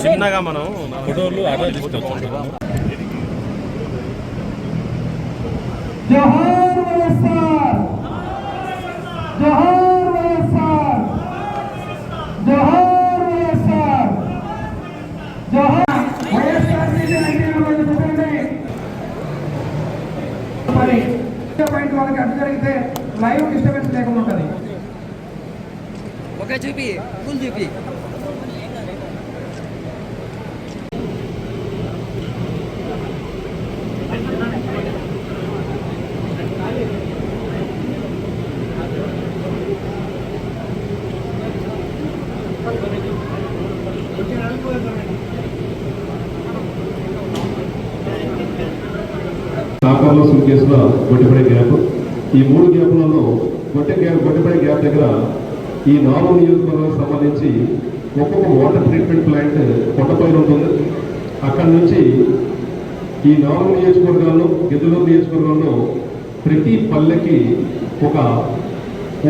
చిన్నగా మనం ఫోటోలు ఆటో తీసుకొచ్చాం జోహార్ వైఎస్ఆర్ జోహార్ లైవ్ డిస్టర్బెన్స్ లేకుండా ఉంటుంది. ఒక చూపి ఫుల్ చూపి. కాకర్లో సుంకేసులో గొడ్డిపడే గ్యాప్ ఈ మూడు గ్యాప్లలో గొట్టె గ్యాప్ గొడ్డిపడే గ్యాప్ దగ్గర ఈ నాలుగు నియోజకవర్గాలకు సంబంధించి ఒక్కొక్క వాటర్ ట్రీట్మెంట్ ప్లాంట్ కొండపైన ఉంటుంది. అక్కడి నుంచి ఈ నాలుగు నియోజకవర్గాల్లో గిద్దలూరు నియోజకవర్గంలో ప్రతి పల్లెకి ఒక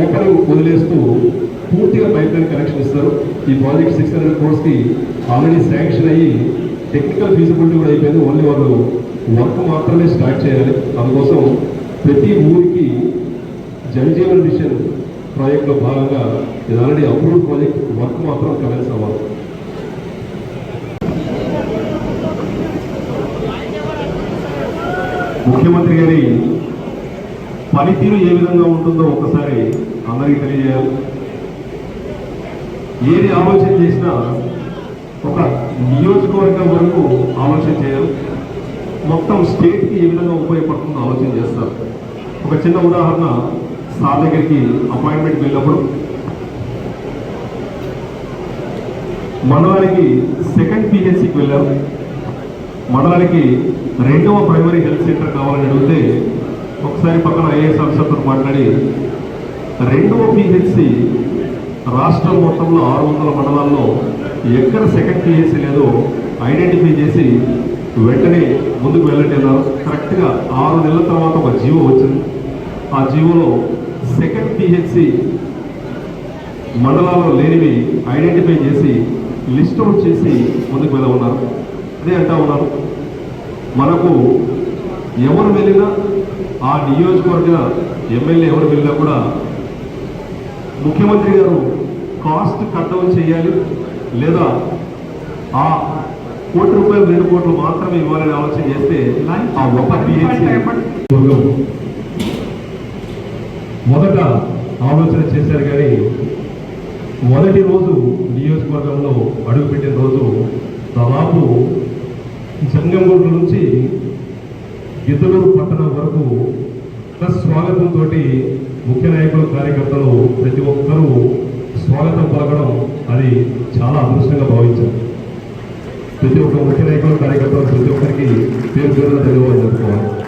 ఓపెనింగ్ వదిలేస్తూ పూర్తిగా పైప్ లైన్ కనెక్షన్ ఇస్తారు. ఈ ప్రాజెక్ట్ సిక్స్ హండ్రెడ్ క్రోర్స్కి ఆల్రెడీ శాంక్షన్ అయ్యి టెక్నికల్ ఫీజిబిలిటీ కూడా అయిపోయింది. ఓన్లీ వాళ్ళు వర్క్ మాత్రమే స్టార్ట్ చేయాలి. అందుకోసం ప్రతి ఊరికి జలజీవన్ మిషన్ ప్రాజెక్ట్లో భాగంగా ఇది ఆల్రెడీ అప్రూవ్డ్ ప్రాజెక్ట్ వర్క్ మాత్రం కమెన్స్ అవ్వాలి ముఖ్యమంత్రి గారి పనితీరు ఏ విధంగా ఉంటుందో ఒకసారి అందరికీ తెలియజేయాలి. ఏది ఆలోచన చేసినా ఒక నియోజకవర్గం వరకు ఆలోచన చేయాలి. మొత్తం స్టేట్కి ఏ విధంగా ఉపయోగపడుతుందో ఆలోచన చేస్తారు. ఒక చిన్న ఉదాహరణ సార్ దగ్గరికి అపాయింట్మెంట్ వెళ్ళినప్పుడు. మండలానికి సెకండ్ పిహెచ్సికి వెళ్ళాం. మండలానికి రెండవ ప్రైమరీ హెల్త్ సెంటర్ కావాలని అడిగితే ఒకసారి పక్కన ఐఏఎస్ ఆఫీసర్తో మాట్లాడి రెండవ పిహెచ్సి రాష్ట్రం మొత్తంలో ఆరు వందల మండలాల్లో ఎక్కడ సెకండ్ పిహెచ్సి లేదో ఐడెంటిఫై చేసి వెంటనే ముందుకు వెళ్ళండి అన్నారు. కరెక్ట్గా ఆరు నెలల తర్వాత ఒక జీవో వచ్చింది. ఆ జీవోలో సెకండ్ పిహెచ్సి మండలాల్లో లేనివి ఐడెంటిఫై చేసి లిస్ట్ అవుట్ చేసి ముందుకు వెళ్ళమన్నారు అదే అంటా ఉన్నారు. మనకు ఎవరు వెళ్ళినా ఆ నియోజకవర్గ ఎమ్మెల్యే ఎవరు వెళ్ళినా కూడా ముఖ్యమంత్రి గారు కాస్ట్ కట్ డౌన్ చేయాలి లేదా ఆ కోటి రూపాయలు రెండు కోట్లు మాత్రమే ఇవ్వాలని ఆలోచన చేస్తే ఆ ఒక పిహెచ్సి మొదట ఆలోచన చేశారు కానీ మొదటి రోజు నియోజకవర్గంలో అడుగుపెట్టిన రోజు దాదాపు జంగంగూరు నుంచి గిద్దలూరు పట్టణం వరకు ప్లస్ స్వాగతంతో ముఖ్య నాయకులు కార్యకర్తలు ప్రతి ఒక్కరూ స్వాగతం పలకడం అది చాలా అదృష్టంగా భావించారు. ప్రతి ఒక్క ముఖ్య నాయకులు కార్యకర్తలు ప్రతి ఒక్కరికి పేరు పేరున ధన్యవాదాలు చెప్పుకోవాలి.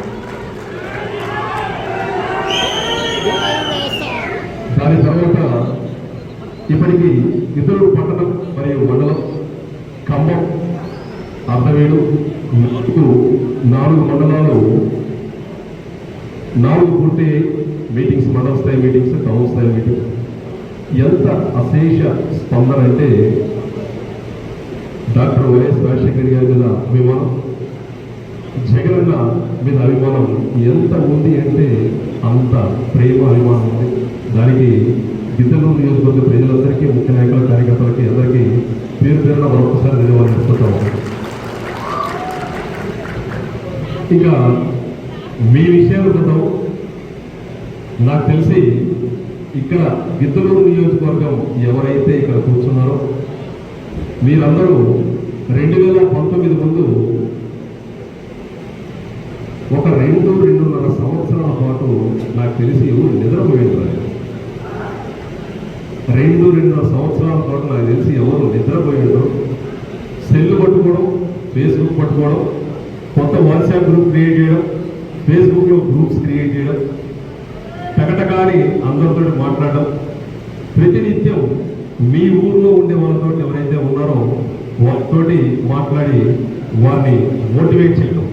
ఇది ఇద్దరు పట్టణం మరియు మండలం ఖమ్మం అర్ధవేడు నాలుగు నాలుగు మండలాలు. నాలుగు పూర్తి మీటింగ్స్ మండల స్థాయి మీటింగ్స్ టౌన్ స్థాయి మీటింగ్స్. ఎంత అశేష స్పందన అంటే డాక్టర్ వైఎస్ రాజశేఖర్ గారి మీద అభిమానం జగనన్న మీద అభిమానం ఎంత ఉంది అంటే అంత ప్రేమ అభిమానం ఉంది. దానికి గిద్దలూరు నియోజకవర్గ ప్రజలందరికీ ముఖ్య నాయకుల కార్యకర్తలకి అందరికీ పేరు పేరున మరొకసారి ధన్యవాదాలు చెప్తాం ఇంకా మీ విషయాలు చూద్దాం నాకు తెలిసి ఇక్కడ గిద్దలూరు నియోజకవర్గం ఎవరైతే ఇక్కడ కూర్చున్నారో మీరందరూ రెండు వేల పంతొమ్మిది ముందు ఒక రెండు రెండున్నర సంవత్సరాల పాటు నాకు తెలిసి ఎవరు రెండు రెండున్నర సంవత్సరాల పాటు నాకు తెలిసి ఎవరు నిద్రపోయేదో సెల్ పట్టుకోవడం ఫేస్బుక్ పట్టుకోవడం కొత్త వాట్సాప్ గ్రూప్ క్రియేట్ చేయడం ఫేస్బుక్లో గ్రూప్స్ క్రియేట్ చేయడం టకటకాని అందరితో మాట్లాడడం. ప్రతినిత్యం మీ ఊర్లో ఉండే వాళ్ళతో ఎవరైతే ఉన్నారో తోటి మాట్లాడి వారిని మోటివేట్ చేయడం.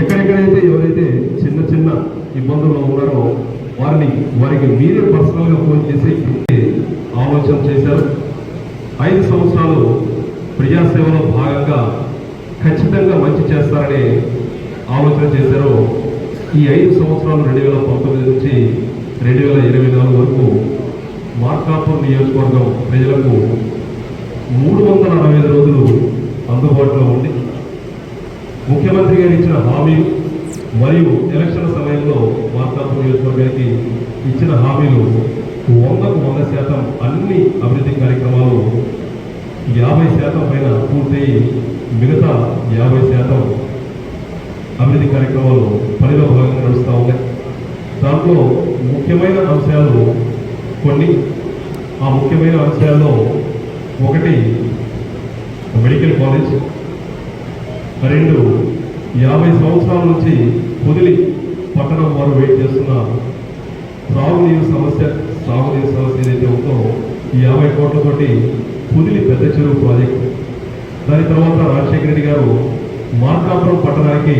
ఎక్కడెక్కడైతే ఎవరైతే చిన్న చిన్న ఇబ్బందుల్లో ఉన్నారో వారిని వారికి మీరే పర్సనల్గా ఫోన్ చేసి ఆలోచన చేశారు. ఐదు సంవత్సరాలు ప్రజాసేవలో భాగంగా ఖచ్చితంగా మంచి చేస్తారని ఆలోచన చేశారు. ఈ ఐదు సంవత్సరాలు రెండు వేల పంతొమ్మిది నుంచి రెండు వేల ఇరవై నాలుగు వరకు మార్కాపూర్ నియోజకవర్గం ప్రజలకు మూడు వందల అరవై ఐదు రోజులు అందుబాటులో ఉండి ముఖ్యమంత్రి గారు ఇచ్చిన హామీ మరియు ఎలక్షన్ సమయంలో మార్కాపూర్ నియోజకవర్గానికి ఇచ్చిన హామీలు వందకు వంద శాతం అన్ని అభివృద్ధి కార్యక్రమాలు యాభై శాతం పైన పూర్తయి మిగతా యాభై శాతం అభివృద్ధి కార్యక్రమాలు పనిలో భాగంగా నడుస్తూ ఉన్నాయి. దాంట్లో ముఖ్యమైన అంశాలు కొన్ని. ఆ ముఖ్యమైన అంశాల్లో ఒకటి మెడికల్ కాలేజ్ రెండు యాభై సంవత్సరాల నుంచి పొదిలి పట్టణం వారు వెయిట్ చేస్తున్న సాగునీరు సమస్య సాగునీరు సమస్య ఏదైతే ఉందో ఈ యాభై కోట్లతోటి పుదిలి పెద్ద చెరువు ప్రాజెక్టు. దాని తర్వాత రాజశేఖర రెడ్డి గారు మార్కాపురం పట్టణానికి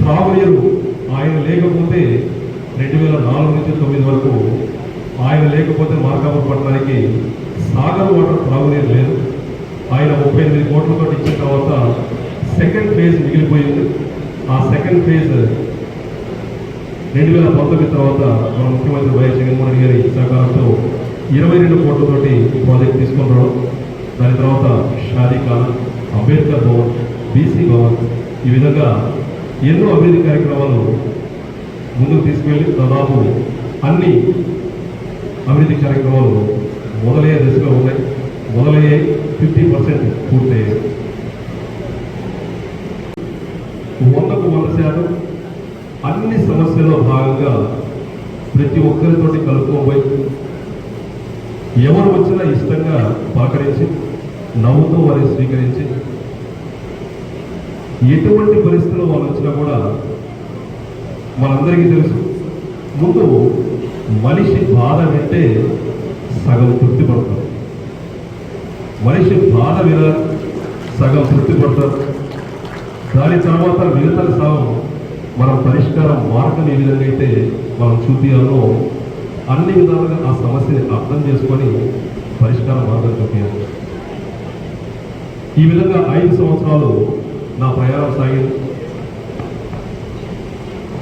త్రాగునీరు ఆయన లేకపోతే రెండు వేల నాలుగు నుంచి తొమ్మిది వరకు ఆయన లేకపోతే మార్కాపురం పట్టణానికి సాగర్ వాటర్ త్రాగునీరు లేదు. ఆయన ముప్పై ఎనిమిది కోట్లతో ఇచ్చిన తర్వాత సెకండ్ ఫేజ్ మిగిలిపోయింది. ఆ సెకండ్ ఫేజ్ రెండు వేల పంతొమ్మిది తర్వాత మన ముఖ్యమంత్రి వైఎస్ జగన్మోహన్ రెడ్డి గారి సహకారంతో ఇరవై రెండు కోట్లతోటి ప్రాజెక్ట్ తీసుకొని రావడం దాని తర్వాత షాదీ ఖాన్ అంబేద్కర్ భవన్ బీసీ భవన్ ఈ విధంగా ఎన్నో అభివృద్ధి కార్యక్రమాలు ముందుకు తీసుకెళ్ళి దాదాపు అన్ని అభివృద్ధి కార్యక్రమాలు మొదలయ్యే దశలో ఉన్నాయి. మొదలయ్యే ఫిఫ్టీ పర్సెంట్ పూర్తయ్యాయి. వందకు వంద శాతం అన్ని సమస్యల్లో భాగంగా ప్రతి ఒక్కరితోటి కలుపుకోబోయి ఎవరు వచ్చినా ఇష్టంగా పలకరించి నవ్వుతూ వారిని స్వీకరించి ఎటువంటి పరిస్థితుల్లో వాళ్ళు వచ్చినా కూడా మనందరికీ తెలుసు. ముందు మనిషి బాధ వింటే సగం తృప్తి పడతారు. మనిషి బాధ విన సగం తృప్తి పడతారు. దాని తర్వాత మిగతా సగం మనం పరిష్కారం మార్గం ఏ విధంగా అయితే మనం చూపించాలో అన్ని విధాలుగా ఆ సమస్యని అర్థం చేసుకొని పరిష్కార మార్గం చూపించాలి ఈ విధంగా ఐదు సంవత్సరాలు నా ప్రయాణం సాగింది.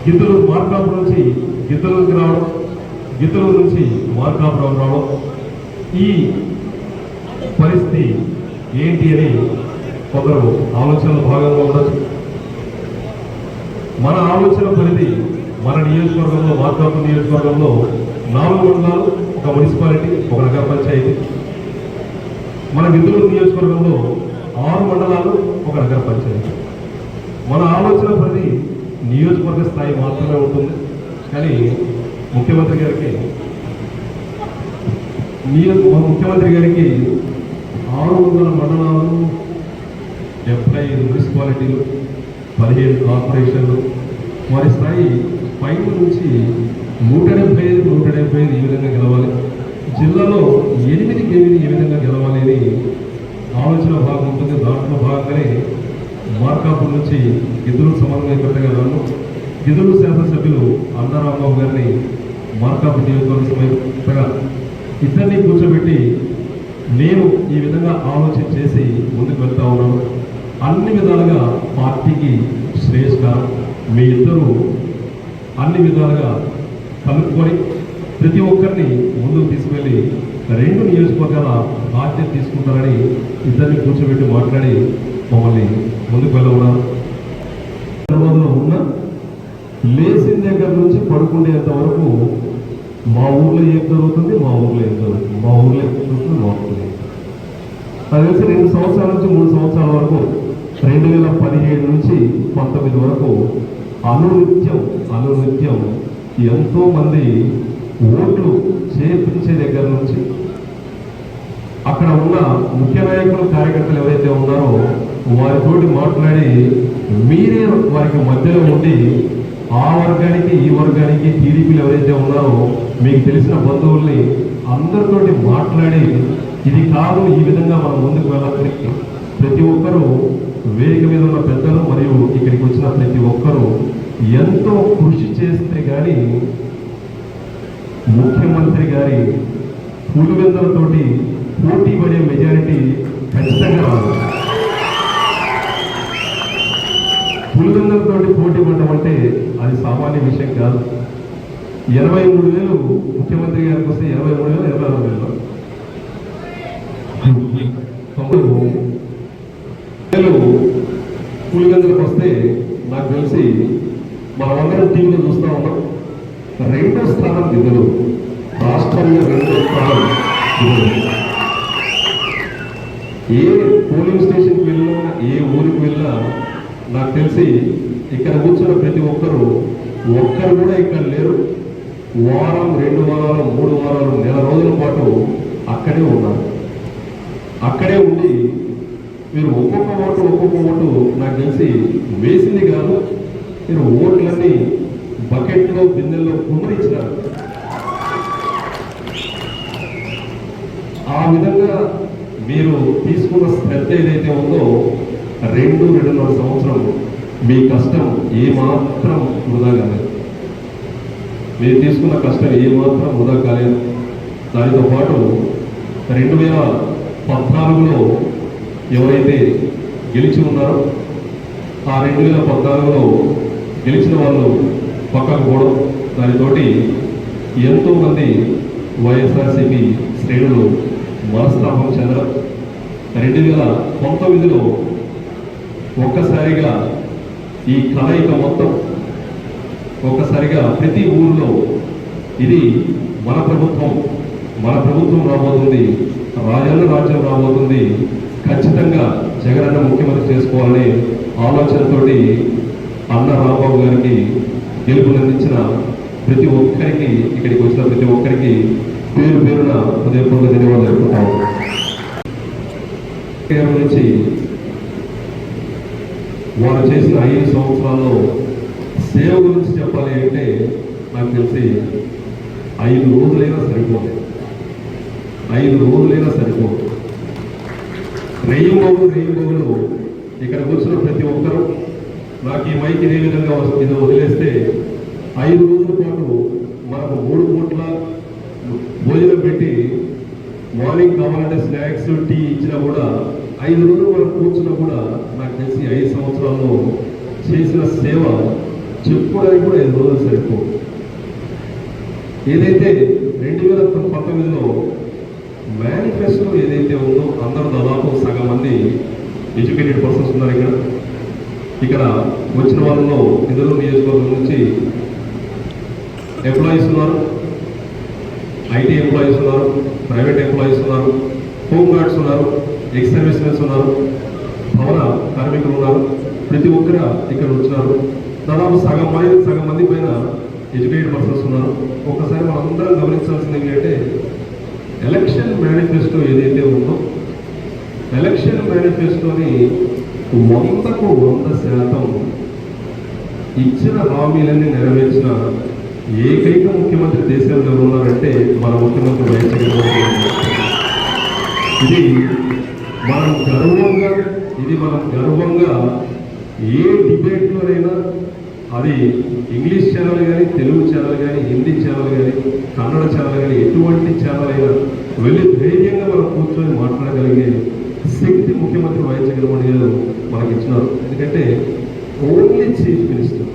గిద్దలూరు మార్కాపు నుంచి గిద్దలూరుకి రావడం గిద్దలూరు నుంచి మార్కాపురం రావడం ఈ పరిస్థితి ఏంటి అని కొందరు ఆలోచనల భాగంగా ఉండొచ్చు. మన ఆలోచన పరిధి మన నియోజకవర్గంలో మార్కాపు నియోజకవర్గంలో నాలుగు మండలాలు ఒక మున్సిపాలిటీ ఒక నగర పంచాయతీ. మన గిద్దలూరు నియోజకవర్గంలో ఆరు మండలాలు ఒక నగర పంచాయతీ. మన ఆలోచన పరిధి నియోజకవర్గ స్థాయి మాత్రమే ఉంటుంది. కానీ ముఖ్యమంత్రి గారికి నియోజక ముఖ్యమంత్రి గారికి ఆరు వందల మండలాలు డెబ్బై ఐదు మున్సిపాలిటీలు పదిహేడు కార్పొరేషన్లు. వారి స్థాయి పైన నుంచి నూట డెబ్బై ఐదు నూట డెబ్బై ఐదు ఈ విధంగా గెలవాలి. జిల్లాలో ఎనిమిది కేవీని ఏ విధంగా గెలవాలి అని ఆలోచన భాగం ఉంటుంది. దాంట్లో భాగంగానే మార్కాపూర్ నుంచి గిద్దరు సమన్వయకర్తగా నన్ను గిద్దరు శాసనసభ్యులు అన్నారామబాబు గారిని మార్కాపూర్ నియోజకవర్గ సమేతగా ఇద్దరిని కూర్చోబెట్టి నేను ఈ విధంగా ఆలోచన చేసి ముందుకు వెళ్తా ఉన్నాను అన్ని విధాలుగా పార్టీకి శ్రేయస్కరం. మీ ఇద్దరు అన్ని విధాలుగా కలుపుకొని ప్రతి ఒక్కరిని ముందుకు తీసుకెళ్ళి రెండు నియోజకవర్గాల బాధ్యత తీసుకుంటారని ఇద్దరిని కూర్చోబెట్టి మాట్లాడి మమ్మల్ని ముందుకు వెళ్ళమన్నారు. హైదరాబాద్లో ఉన్న లేచిన దగ్గర నుంచి పడుకునేంత వరకు మా ఊర్లో ఏం జరుగుతుంది? మా ఊర్లో ఏం జరుగుతుంది? మా ఊర్లో ఏం జరుగుతుంది? మా ఊర్లో ఏం తెలిసి రెండు సంవత్సరాల నుంచి మూడు సంవత్సరాల వరకు రెండు వేల పదిహేడు నుంచి పంతొమ్మిది వరకు అనునిత్యం అనునిత్యం ఎంతో మంది ఓట్లు చేపించే దగ్గర నుంచి అక్కడ ఉన్న ముఖ్య నాయకులు కార్యకర్తలు ఎవరైతే ఉన్నారో వారితోటి మాట్లాడి మీరే వారికి మధ్యలో ఉండి ఆ వర్గానికి ఈ వర్గానికి టీడీపీలు ఎవరైతే ఉన్నారో మీకు తెలిసిన బంధువుల్ని అందరితోటి మాట్లాడి ఇది కాదు ఈ విధంగా మనం ముందుకు వెళ్ళాలి ప్రతి ఒక్కరూ వేదిక మీద ఉన్న పెద్దలు మరియు ఇక్కడికి వచ్చిన ప్రతి ఒక్కరూ ఎంతో కృషి చేస్తే కానీ ముఖ్యమంత్రి గారి పులివెందులతోటి పోటీ పడే మెజారిటీ ఖచ్చితంగా రాదు. పులివెందులతోటి పోటీ పడడం అంటే అది సామాన్య విషయం కాదు. ఇరవై మూడు వేలు ముఖ్యమంత్రి గారికి వస్తే ఇరవై మూడు వేలు ఇరవై ఆరు వేలు. ప్రజలు కూలి పులివెందులకు వస్తే నాకు తెలిసి మనమందరం టీవీలో చూస్తూ ఉన్నాం. రెండో స్థానం దిగులు రాష్ట్రంలో రెండో స్థానం ఏ పోలింగ్ స్టేషన్కి వెళ్ళినా ఏ ఊరికి వెళ్ళినా నాకు తెలిసి ఇక్కడ కూర్చున్న ప్రతి ఒక్కరూ ఒక్కరు కూడా ఇక్కడ లేరు. వారం రెండు వారాలు మూడు వారాలు నెల రోజుల పాటు అక్కడే ఉన్నారు. అక్కడే ఉండి మీరు ఒక్కొక్క ఓటు ఒక్కొక్క ఓటు నాకు తెలిసి వేసింది కాదు. మీరు ఓట్లన్నీ బకెట్లో బిందెల్లో కుమ్మరించినారు. ఆ విధంగా మీరు తీసుకున్న శ్రద్ధ ఏదైతే ఉందో రెండు రెండున్నర సంవత్సరం మీ కష్టం ఏమాత్రం వృధా కాలేదు. మీరు తీసుకున్న కష్టం ఏమాత్రం వృధా కాలేదు. దానితో పాటు రెండు వేల పద్నాలుగులో ఎవరైతే గెలిచి ఉన్నారో ఆ రెండు వేల పద్నాలుగులో గెలిచిన వాళ్ళు పక్కకు పోవడం దానితోటి ఎంతోమంది వైఎస్ఆర్సీపీ శ్రేణులు మనస్తాపం చెందడం. రెండు వేల పంతొమ్మిదిలో ఒక్కసారిగా ఈ కలయిక మొత్తం ఒక్కసారిగా ప్రతి ఊరిలో ఇది మన ప్రభుత్వం మన ప్రభుత్వం రాబోతుంది రాజన్న రాజ్యం రాబోతుంది ఖచ్చితంగా జగనన్న ముఖ్యమంత్రి చేసుకోవాలనే ఆలోచనతోటి అన్న రాంబాబు గారికి గెలుపునందించిన ప్రతి ఒక్కరికి ఇక్కడికి వచ్చిన ప్రతి ఒక్కరికి పేరు పేరున హృదయపూర్వక ధన్యవాదాలు చెప్పుకుంటాము నుంచి వారు చేసిన ఐదు సంవత్సరాల్లో సేవ గురించి చెప్పాలి అంటే నాకు తెలిసి ఐదు రోజులైనా సరిపోదు ఐదు రోజులైనా సరిపోదు రెయ్యంబాబు రెయ్యంబాబులు ఇక్కడ కూర్చున్న ప్రతి ఒక్కరూ నాకు ఈ మైక్ ఇదే విధంగా వస్తుందో. వదిలేస్తే ఐదు రోజుల పాటు మనకు మూడు పూట్ల భోజనం పెట్టి మార్నింగ్ కావాలంటే స్నాక్స్ టీ ఇచ్చినా కూడా ఐదు రోజులు మనం కూర్చున్నా కూడా నాకు తెలిసి ఐదు సంవత్సరాల్లో చేసిన సేవ చెప్పుకోవడానికి కూడా ఐదు రోజులు సరిపో ఏదైతే రెండు వేల పంతొమ్మిదిలో మేనిఫెస్టో ఏదైతే ఉందో అందరూ దాదాపు సగం మంది ఎడ్యుకేటెడ్ పర్సన్స్ ఉన్నారు ఇక్కడ. ఇక్కడ వచ్చిన వాళ్ళలో ఇందులో నియోజకవర్గం నుంచి ఎంప్లాయీస్ ఉన్నారు ఐటీ ఎంప్లాయీస్ ఉన్నారు ప్రైవేట్ ఎంప్లాయీస్ ఉన్నారు హోమ్ గార్డ్స్ ఉన్నారు ఎక్స్ సర్వీస్మెన్స్ ఉన్నారు భవన కార్మికులు ఉన్నారు ప్రతి ఒక్కరు ఇక్కడ వచ్చినారు. దాదాపు సగం మంది సగం మంది పైన ఎడ్యుకేటెడ్ పర్సన్స్ ఉన్నారు. ఒక్కసారి మనందరం గమనించాల్సింది ఏంటంటే ఎలక్షన్ మేనిఫెస్టో ఏదైతే ఉందో ఎలక్షన్ మేనిఫెస్టోని వందకు వంద శాతం ఇచ్చిన హామీలన్నీ నెరవేర్చిన ఏకైక ముఖ్యమంత్రి దేశంలో ఉన్నారంటే మన ముఖ్యమంత్రి వైఎస్ జగన్మోహన్ ఇది మనం గర్వంగా ఇది మనం గర్వంగా ఏ డిబేట్లోనైనా అది ఇంగ్లీష్ ఛానల్ కానీ తెలుగు ఛానల్ కానీ హిందీ ఛానల్ కానీ కన్నడ ఛానల్ కానీ ఎటువంటి ఛానల్ అయినా వెళ్ళి ధైర్యంగా మనం కూర్చొని మాట్లాడగలిగే శక్తి ముఖ్యమంత్రి వైఎస్ జగన్మోహన్ గారు మనకి ఇచ్చినారు. ఎందుకంటే only chief minister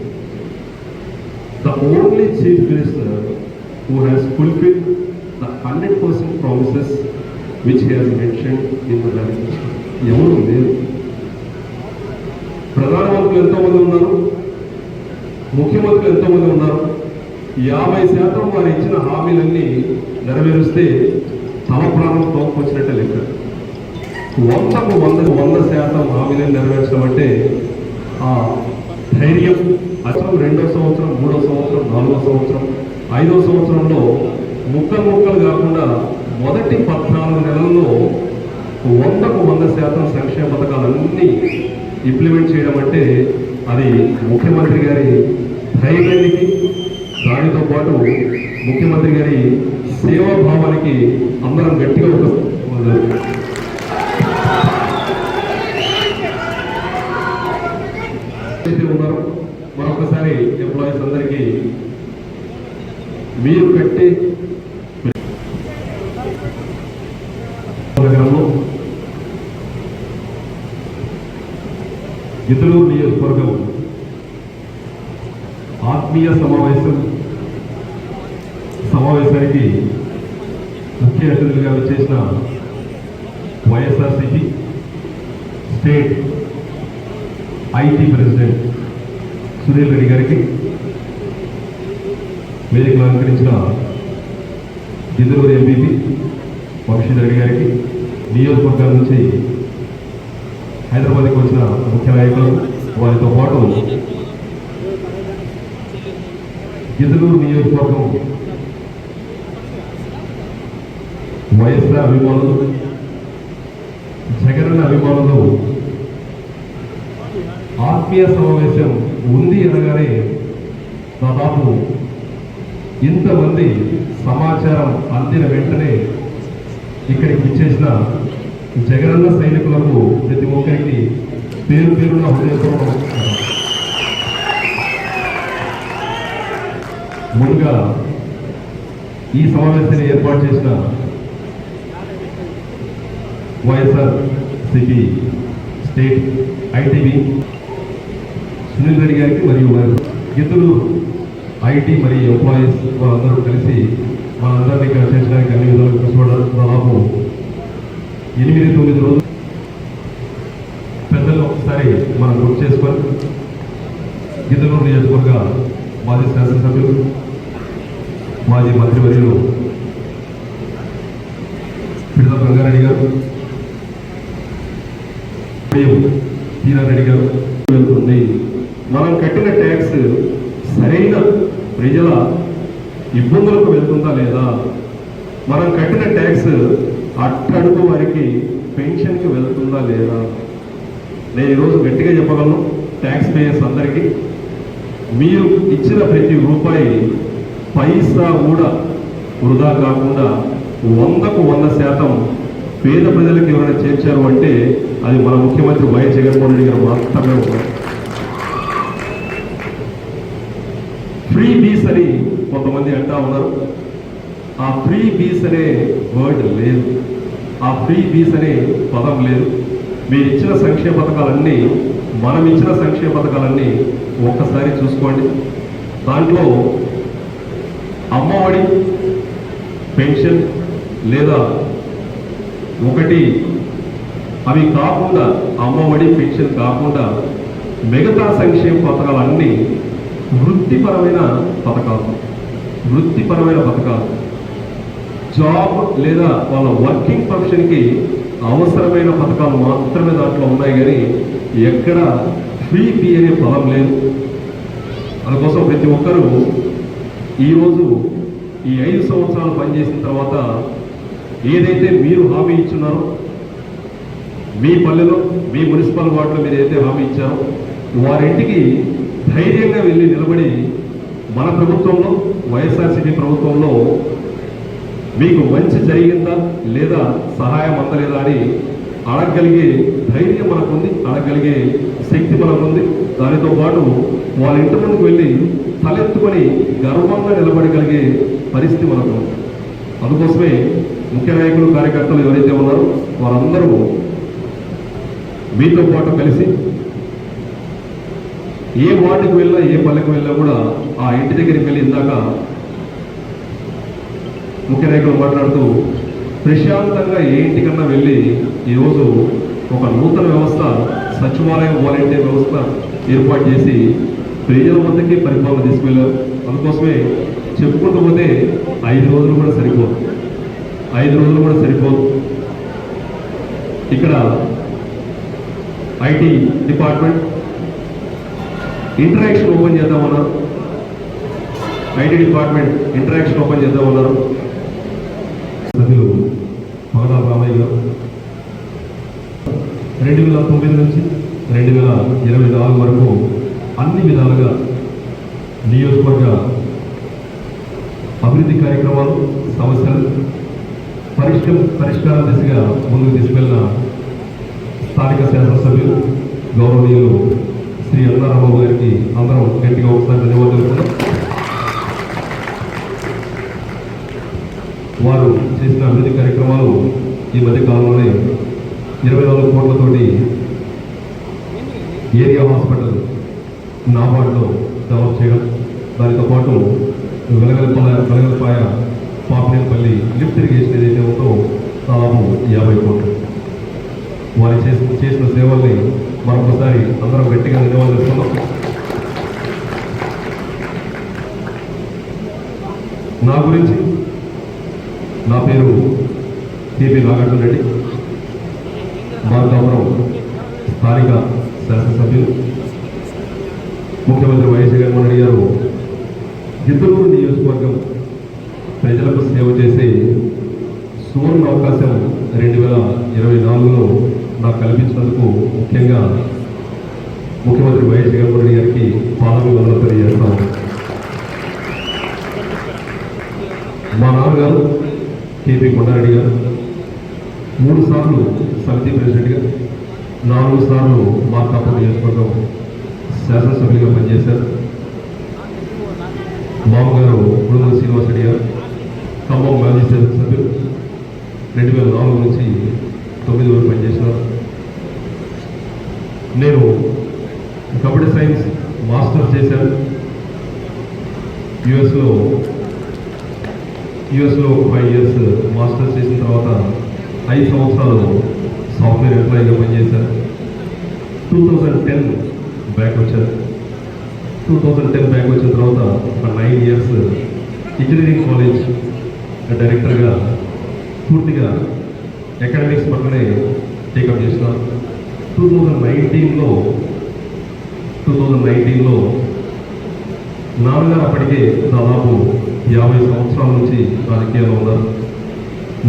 the only chief minister who has fulfil the hundred percent promises which has mention in ఎవరు లేరు. ప్రధానమంత్రులు ఎంతోమంది ఉన్నారు? ముఖ్యమంత్రులు ఎంతోమంది ఉన్నారు. యాభై శాతం వారు ఇచ్చిన హామీలన్నీ నెరవేరుస్తే తమ ప్రాణం తోపుకొచ్చినట్టే లెక్క. వందకు వంద వంద శాతం హామీలను నెరవేర్చడం అంటే ఆ ధైర్యం అసలు రెండో సంవత్సరం మూడో సంవత్సరం నాలుగో సంవత్సరం ఐదో సంవత్సరంలో ముక్కలు ముక్కలు కాకుండా మొదటి పద్నాలుగు నెలల్లో వందకు వంద శాతం సంక్షేమ పథకాలన్నీ ఇంప్లిమెంట్ చేయడం అంటే అది ముఖ్యమంత్రి గారి ధైర్యానికి దానితో పాటు ముఖ్యమంత్రి గారి సేవాభావానికి అందరం గట్టిగా ఒక ఉన్నారు మరొకసారి ఎంప్లాయీస్ అందరికీ మీరు కట్టి ఇతరులు ఇతరూరు నియోజకవర్గం ఆత్మీయ సమావేశం సమావేశానికి ముఖ్య అతిథులుగా వచ్చేసిన YSRCP state IT president Sunil Reddy గారికి వేదికలు అలంకరించిన గిద్దలూరు ఎంపీపీ వంశీధర్ రెడ్డి గారికి నియోజకవర్గాల నుంచి హైదరాబాద్కి వచ్చిన ముఖ్య నాయకులు వారితో పాటు గిద్దలూరు నియోజకవర్గం వైఎస్ఆర్ అభిమానులు జగనన్న అభిమానులు ఆత్మీయ సమావేశం ఉంది అనగానే దాదాపు ఇంతమంది సమాచారం అందిన వెంటనే ఇక్కడికి ఇచ్చేసిన జగనన్న సైనికులకు ప్రతి ఒక్కరికి పేరు పేరున హృదయపూర్వక ముందుగా ఈ సమావేశాన్ని ఏర్పాటు చేసిన YSR CP state ITV Sunil Reddy గారికి మరియు వారి ఇద్దరు ఐటీ మరియు ఎంప్లాయీస్ వాళ్ళందరూ కలిసి మనందరినీ ఇక్కడ చేర్చడానికి అన్ని విధాలు కష్టపడారు దాదాపు ఎనిమిది తొమ్మిది రోజులు పెద్దలు ఒకసారి మనం గుర్తు చేసుకొని గిద్దలూరు నియోజకవర్గ మాజీ శాసనసభ్యులు మాజీ మంత్రివర్యులు పిడల రంగారెడ్డి గారు మరియు గారు వెళ్తుంది మనం కట్టిన ట్యాక్స్ సరైన ప్రజల ఇబ్బందులకు వెళ్తుందా లేదా? మనం కట్టిన ట్యాక్స్ అట్టడుగు వారికి పెన్షన్కి వెళ్తుందా లేదా? నేను ఈరోజు గట్టిగా చెప్పగలను ట్యాక్స్ పేయర్స్ అందరికీ మీరు ఇచ్చిన ప్రతి రూపాయి పైసా కూడా వృధా కాకుండా వందకు వంద శాతం పేద ప్రజలకు ఎవరైనా చేర్చారు అంటే అది మన ముఖ్యమంత్రి వైఎస్ జగన్మోహన్ రెడ్డి గారు మాత్రమే ఉన్నారు ఫ్రీ బీస్ అని కొంతమంది అంటా ఉన్నారు. ఆ ఫ్రీ బీస్ అనే వర్డ్ లేదు. ఆ ఫ్రీ బీస్ అనే పదం లేదు. మీరు ఇచ్చిన సంక్షేమ పథకాలన్నీ మనం ఇచ్చిన సంక్షేమ పథకాలన్నీ ఒక్కసారి చూసుకోండి. దాంట్లో అమ్మఒడి పెన్షన్ లేదా ఒకటి. అవి కాకుండా అమ్మఒడి పెన్షన్ కాకుండా మిగతా సంక్షేమ పథకాలన్నీ వృత్తిపరమైన పథకాలు. వృత్తిపరమైన పథకాలు. జాబ్ లేదా వాళ్ళ వర్కింగ్ ప్రొఫెషన్కి అవసరమైన పథకాలు మాత్రమే దాంట్లో ఉన్నాయి కానీ ఎక్కడ ఫ్రీ ఫీ అనే పదం లేదు. అందుకోసం ప్రతి ఒక్కరూ ఈరోజు ఈ ఐదు సంవత్సరాలు పనిచేసిన తర్వాత ఏదైతే మీరు హామీ ఇచ్చున్నారో మీ పల్లెలో మీ మున్సిపల్ వార్డులో మీరు ఏదైతే హామీ ఇచ్చారో వారింటికి ధైర్యంగా వెళ్ళి నిలబడి మన ప్రభుత్వంలో వైఎస్ఆర్సీపీ ప్రభుత్వంలో మీకు మంచి జరిగిందా లేదా సహాయం అందలేదా అని అడగగలిగే ధైర్యం మనకుంది అడగగలిగే శక్తి మనకుంది. దానితో పాటు వాళ్ళ ఇంటి ముందుకు వెళ్ళి తలెత్తుకొని గర్వంగా నిలబడగలిగే పరిస్థితి మనకు. అందుకోసమే ముఖ్య నాయకులు కార్యకర్తలు ఎవరైతే ఉన్నారో వారందరూ మీతో పాటు కలిసి ఏ వార్డుకు వెళ్ళినా ఏ పల్లెకు వెళ్ళినా కూడా ఆ ఇంటి దగ్గరికి వెళ్ళి ఇందాక ముఖ్య నాయకులు మాట్లాడుతూ ప్రశాంతంగా ఏ ఇంటికన్నా వెళ్ళి ఈరోజు ఒక నూతన వ్యవస్థ సచివాలయం వాలంటీర్ వ్యవస్థ ఏర్పాటు చేసి ప్రజల వద్దకి పరిపాలన తీసుకెళ్ళారు అందుకోసమే చెప్పుకుంటూ పోతే ఐదు రోజులు కూడా సరిపోదు. ఐదు రోజులు కూడా సరిపోదు. ఇక్కడ ఐటీ డిపార్ట్మెంట్ ఇంటరాక్షన్ ఓపెన్ చేద్దామన్నారు ఐటీ డిపార్ట్మెంట్ ఇంటరాక్షన్ ఓపెన్ చేద్దామన్నారు సభ్యులు మగదా రామయ్య గారు. రెండు వేల తొమ్మిది నుంచి రెండు వేల ఇరవై నాలుగు వరకు అన్ని విధాలుగా నియోజకవర్గ అభివృద్ధి కార్యక్రమాలు సమస్యలు పరిష్క పరిష్కారం దిశగా ముందుకు తీసుకెళ్ళిన స్థానిక శాసనసభ్యులు గౌరవనీయులు శ్రీ అన్నారామబాబు గారికి అందరం గట్టిగా ఒకసారి ధన్యవాదాలు వారు చేసిన అభివృద్ధి కార్యక్రమాలు ఈ మధ్య కాలంలోనే ఇరవై నాలుగు కోట్లతోటి ఏరియా హాస్పిటల్ నాబార్డులో డెవలప్ చేయడం దానితో పాటు వెలగలపాయ వెలగలపాయ పాపినేపల్లి లిఫ్ట్ ఇరిగేషన్ ఏదైతే ఉందో దాదాపు యాభై కోట్లు. వారు చేసిన సేవల్ని మరొకసారి అందరం గట్టిగా ధన్యవాదాలు నా గురించి నా పేరు టిపి నాగార్జున రెడ్డి భారతాపురం స్థానిక శాసనసభ్యులు. ముఖ్యమంత్రి వైఎస్ జగన్మోహన్ రెడ్డి గారు గిద్దలూరు నియోజకవర్గం ప్రజలకు సేవ చేసే సువర్ణ అవకాశం రెండు వేల ఇరవై నాలుగులో నాకు కల్పించినందుకు ముఖ్యంగా ముఖ్యమంత్రి వైఎస్ జగన్మోహన్ రెడ్డి గారికి పాదాభివందనలు తెలియజేస్తాం మా నాన్నగారు కేపీ కొండారెడ్డి గారు మూడు సార్లు సమితి ప్రెసిడెంట్గా నాలుగు సార్లు మార్కాపూర్ నియోజకవర్గం శాసనసభ్యులుగా పనిచేశారు. మామగారు గుడుమల శ్రీనివాసరెడ్డి గారు ఖమ్మం మాజీ సభ్యులు రెండు వేల నాలుగు నుంచి తొమ్మిది వరకు పనిచేసినారు నేను కబడ్డీ సైన్స్ మాస్టర్స్ చేశాను. యుఎస్లో యుఎస్లో ఒక ఫైవ్ ఇయర్స్ మాస్టర్స్ చేసిన తర్వాత ఐదు సంవత్సరాలు సాఫ్ట్వేర్ ఎంప్లాయీగా పనిచేశాను. టూ థౌజండ్ టెన్ బ్యాక్ వచ్చారు. టూ థౌజండ్ టెన్ బ్యాక్ వచ్చిన తర్వాత ఒక నైన్ ఇయర్స్ ఇంజనీరింగ్ కాలేజ్ డైరెక్టర్గా పూర్తిగా అకాడమిక్స్ పక్కనే టేకప్ చేసిన. టూ థౌజండ్ నైన్టీన్లో టూ థౌజండ్ నైన్టీన్లో నాన్నగారు అప్పటికే దాదాపు యాభై సంవత్సరాల నుంచి రాజకీయాల్లో ఉన్నారు.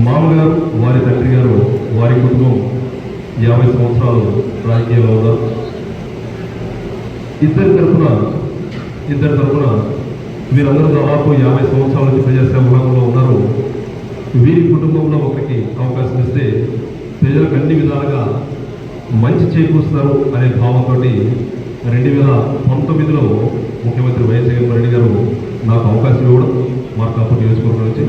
మామగారు వారి తండ్రి గారు వారి కుటుంబం యాభై సంవత్సరాలు రాజకీయాల్లో ఉన్నారు. ఇద్దరి తరఫున ఇద్దరి తరఫున వీరందరూ దాదాపు యాభై సంవత్సరాల నుంచి ప్రజాసేవ రంగంలో ఉన్నారు. వీరి కుటుంబంలో ఒకరికి అవకాశం ఇస్తే ప్రజలకు అన్ని విధాలుగా మంచి చేకూరుస్తారు అనే భావంతో రెండు వేల పంతొమ్మిదిలో ముఖ్యమంత్రి వైఎస్ జగన్మోహన్ రెడ్డి గారు నాకు అవకాశం ఇవ్వడం మార్కాపు నియోజకవర్గం నుంచి